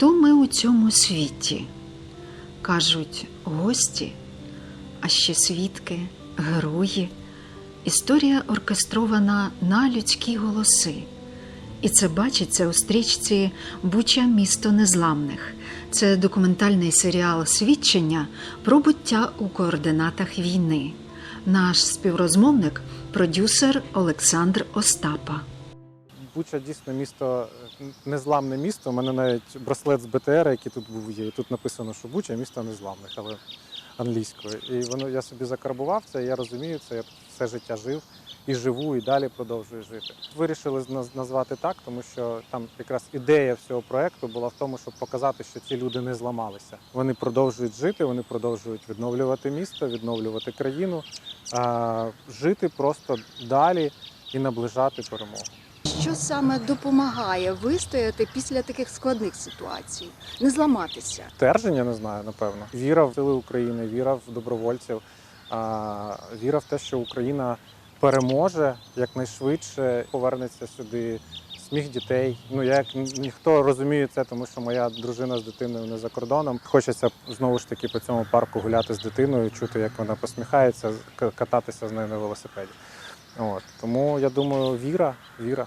Хто ми у цьому світі? Кажуть, гості, а ще свідки, герої. Історія оркестрована на людські голоси. І це бачиться у стрічці Буча місто незламних. Це документальний серіал свідчення про буття у координатах війни. Наш співрозмовник продюсер Олександр Остапа. Буча дійсно місто е, незламне місто. У мене навіть браслет з БТР, який тут був, є. І тут написано, що Буча місто незламних, але англійською. І воно я собі закарбував це, я розумію це. Я все життя жив і живу, і далі продовжую жити. Вирішили назвати так, тому що там якраз ідея всього проекту була в тому, щоб показати, що ці люди не зламалися. Вони продовжують жити, вони продовжують відновлювати місто, відновлювати країну, жити просто далі і наближати перемогу. Що саме допомагає вистояти після таких складних ситуацій, не зламатися? Стерження, не знаю, напевно. Віра в сили України, віра в добровольців, віра в те, що Україна переможе якнайшвидше, повернеться сюди. Сміх дітей. Ну я як ніхто розумію це, тому що моя дружина з дитиною не за кордоном. Хочеться знову ж таки по цьому парку гуляти з дитиною, чути, як вона посміхається, кататися з нею на велосипеді. От тому я думаю, віра, віра.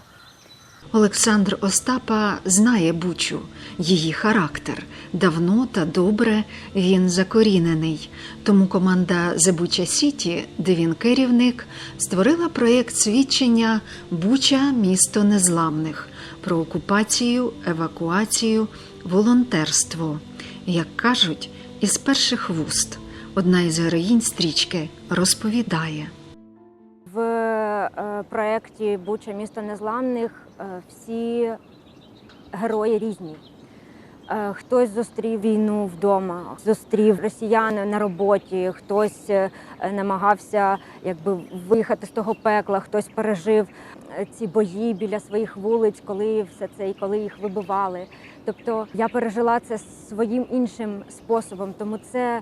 Олександр Остапа знає Бучу, її характер. Давно та добре він закорінений. Тому команда Bucha City, де він керівник, створила проєкт свідчення Буча місто незламних про окупацію, евакуацію, волонтерство. Як кажуть, із перших вуст одна із героїнь стрічки розповідає. Е, проєкті Буча місто незламних е, всі герої різні. Е, Хтось зустрів війну вдома, зустрів росіян на роботі, хтось намагався якби виїхати з того пекла, хтось пережив ці бої біля своїх вулиць, коли все це і коли їх вибивали. Тобто я пережила це своїм іншим способом, тому це.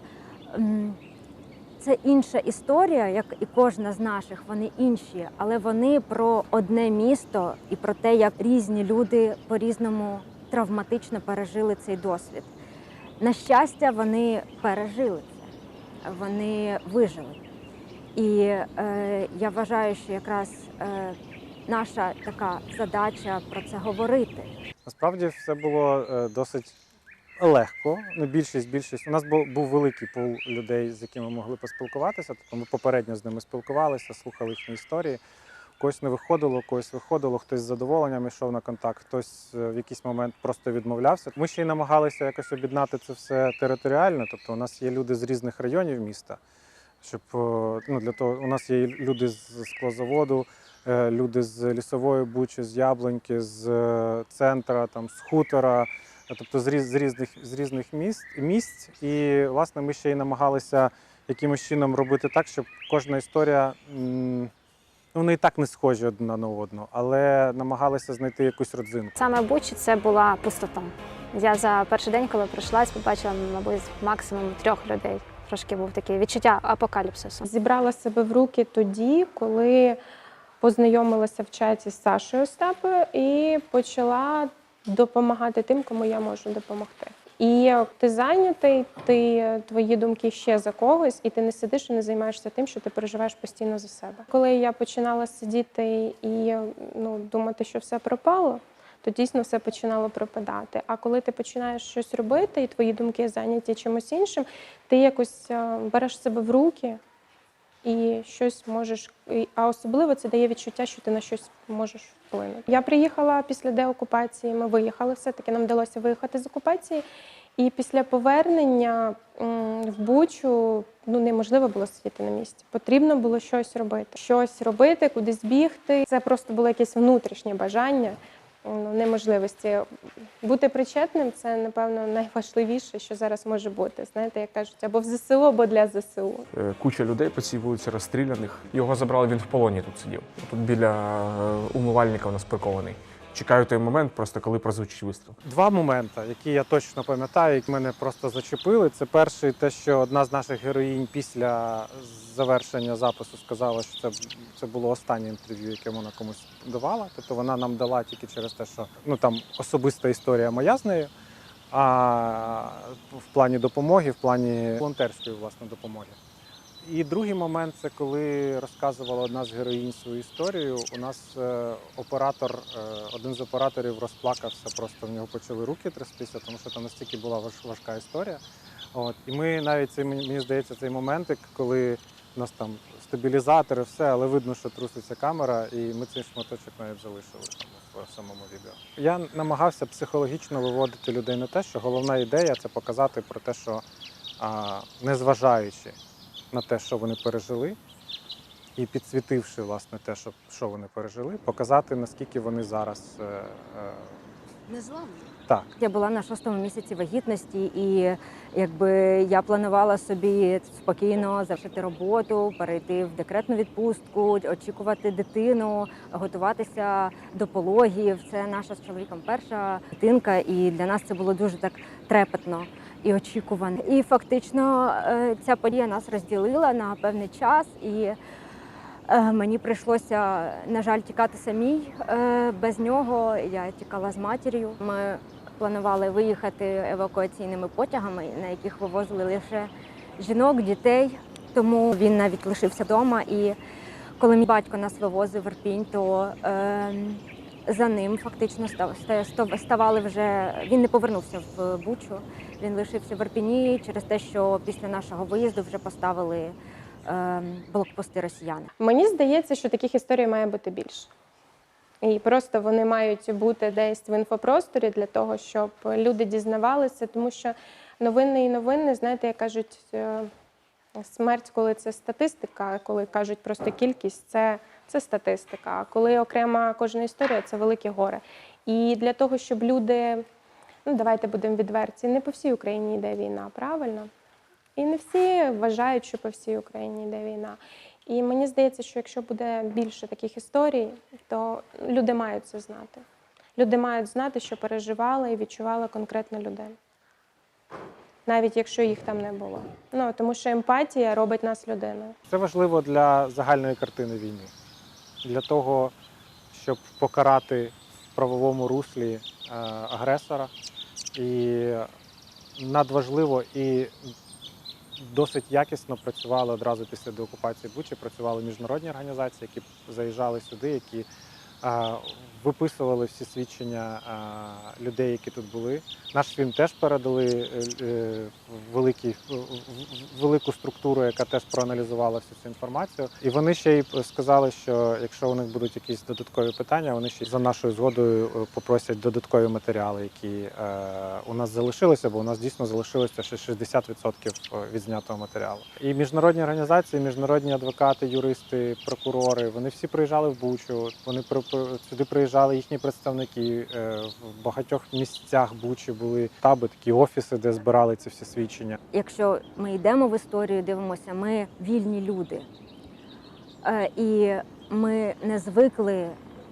Це інша історія, як і кожна з наших. Вони інші, але вони про одне місто і про те, як різні люди по-різному травматично пережили цей досвід. На щастя, вони пережили це, вони вижили. І е, я вважаю, що якраз е, наша така задача про це говорити. Насправді все було е, досить легко. Ну, більшість, більшість. У нас був, був великий пул людей, з якими ми могли поспілкуватися. Тобто ми попередньо з ними спілкувалися, слухали їхні історії. Когось не виходило, когось виходило, хтось з задоволенням йшов на контакт, хтось е, в якийсь момент просто відмовлявся. Ми ще й намагалися якось об'єднати це все територіально. Тобто, у нас є люди з різних районів міста. Щоб е, ну для того, у нас є люди з склозаводу, е, люди з лісової бучі, з яблуньки, з центра, там з хутора, тобто з, різ, з різних з різних міст місць. І власне ми ще й намагалися якимось чином робити так, щоб кожна історія. Ну, вони і так не схожі одна на одну, але намагалися знайти якусь родзинку. Саме Бучі це була пустота. Я за перший день, коли прийшла, побачила, мабуть, максимум трьох людей. Трошки був таке відчуття апокаліпсису. Зібрала себе в руки тоді, коли познайомилася в чаті з Сашою Остапою і почала допомагати тим, кому я можу допомогти. І ти зайнятий, ти твої думки ще за когось, і ти не сидиш і не займаєшся тим, що ти переживаєш постійно за себе. Коли я починала сидіти і ну, думати, що все пропало, то дійсно все починало пропадати. А коли ти починаєш щось робити, і твої думки зайняті чимось іншим, ти якось е, береш себе в руки і щось можеш. А особливо це дає відчуття, що ти на щось можеш вплинути. Я приїхала після деокупації. Ми виїхали все-таки. Нам вдалося виїхати з окупації. І після повернення в Бучу ну неможливо було сидіти на місці. Потрібно було щось робити. Щось робити, кудись бігти. Це просто було якесь внутрішнє бажання. Ну, неможливості бути причетним це напевно найважливіше, що зараз може бути. Знаєте, як кажуть, або в ЗСУ, або для ЗСУ. Е, Куча людей по цій вулиці розстріляних. Його забрали, він в полоні тут сидів. Тут біля е, умивальника у нас прикований. Чекаю той момент, просто коли прозвучить вистріл. Два моменти, які я точно пам'ятаю, які мене просто зачепили. Це перший, те, що одна з наших героїнь після завершення запису сказала, що це, це було останнє інтерв'ю, яке вона комусь давала. Тобто вона нам дала тільки через те, що ну там особиста історія моя з нею. а в плані допомоги, в плані волонтерської власне допомоги. І другий момент це коли розказувала одна з героїнь свою історію. У нас е, оператор, е, один з операторів розплакався, просто в нього почали руки трястися, тому що там настільки була важ- важка історія. От і ми навіть цей мені здається, цей моментик, коли у нас там стабілізатори, все, але видно, що труситься камера, і ми цей шматочок навіть залишили там в самому відео. Я намагався психологічно виводити людей на те, що головна ідея це показати про те, що а, незважаючи на те, що вони пережили, і підсвітивши власне те, що, що вони пережили, показати наскільки вони зараз е, е, Незламні. так. Я була на шостому місяці вагітності, і якби я планувала собі спокійно завершити роботу, перейти в декретну відпустку, очікувати дитину, готуватися до пологів. Це наша з чоловіком перша дитинка, і для нас це було дуже так трепетно і очікувано. І фактично е, ця подія нас розділила на певний час і. Е, Мені прийшлося, на жаль, тікати самій. Е, Без нього я тікала з матір'ю. Ми планували виїхати евакуаційними потягами, на яких вивозили лише жінок, дітей. Тому він навіть лишився вдома. І коли мій батько нас вивозив в Ірпінь, то е, за ним фактично ставали вже. Він не повернувся в Бучу. Він лишився в Ірпіні через те, що після нашого виїзду вже поставили е, блокпости росіяни. Мені здається, що таких історій має бути більше. І просто вони мають бути десь в інфопросторі для того, щоб люди дізнавалися, тому що новини і новини, знаєте, як кажуть, е, смерть, коли це статистика, коли кажуть просто кількість, це, це статистика. А коли окрема кожна історія, це велике горе. І для того, щоб люди, ну давайте будемо відверті, не по всій Україні йде війна, правильно? І не всі вважають, що по всій Україні йде війна. І мені здається, що якщо буде більше таких історій, то люди мають це знати. Люди мають знати, що переживала і відчувала конкретна людина. Навіть якщо їх там не було. Ну тому що емпатія робить нас людиною. Це важливо для загальної картини війни, для того, щоб покарати в правовому руслі е, агресора. І надважливо і досить якісно працювали одразу після деокупації Бучі, працювали міжнародні організації, які заїжджали сюди, які виписували всі свідчення людей, які тут були. Наш фільм теж передали е, е, в великий, в- в- велику структуру, яка теж проаналізувала всю цю інформацію. І вони ще й сказали, що якщо у них будуть якісь додаткові питання, вони ще за нашою згодою е, попросять додаткові матеріали, які у нас залишилися, бо у нас дійсно залишилося ще 60% відзнятого матеріалу. І міжнародні організації, міжнародні адвокати, юристи, прокурори, вони всі приїжджали в Бучу. Вони сюди приїжджали їхні представники. Е, В багатьох місцях Бучі були таби, такі офіси, де збирали ці всі свідчення. Якщо ми йдемо в історію, дивимося, ми вільні люди. Е, І ми не звикли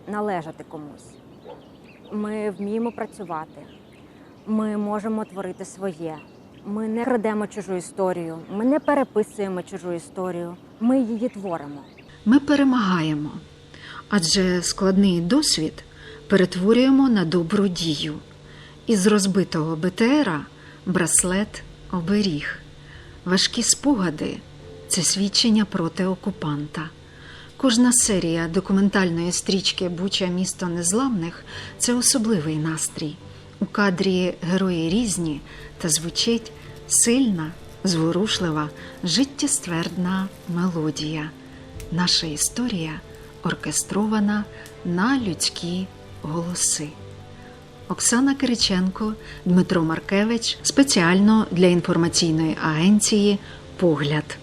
належати комусь. Ми вміємо працювати, ми можемо творити своє. Ми не крадемо чужу історію, ми не переписуємо чужу історію, ми її творимо. Ми перемагаємо, адже складний досвід перетворюємо на добру дію. Із розбитого БТРа браслет оберіг. Важкі спогади це свідчення проти окупанта. Кожна серія документальної стрічки Буча місто незламних це особливий настрій. У кадрі герої різні та звучить сильна, зворушлива, життєствердна мелодія. Наша історія оркестрована на людські голоси. Оксана Кириченко, Дмитро Маркевич спеціально для інформаційної агенції Погляд.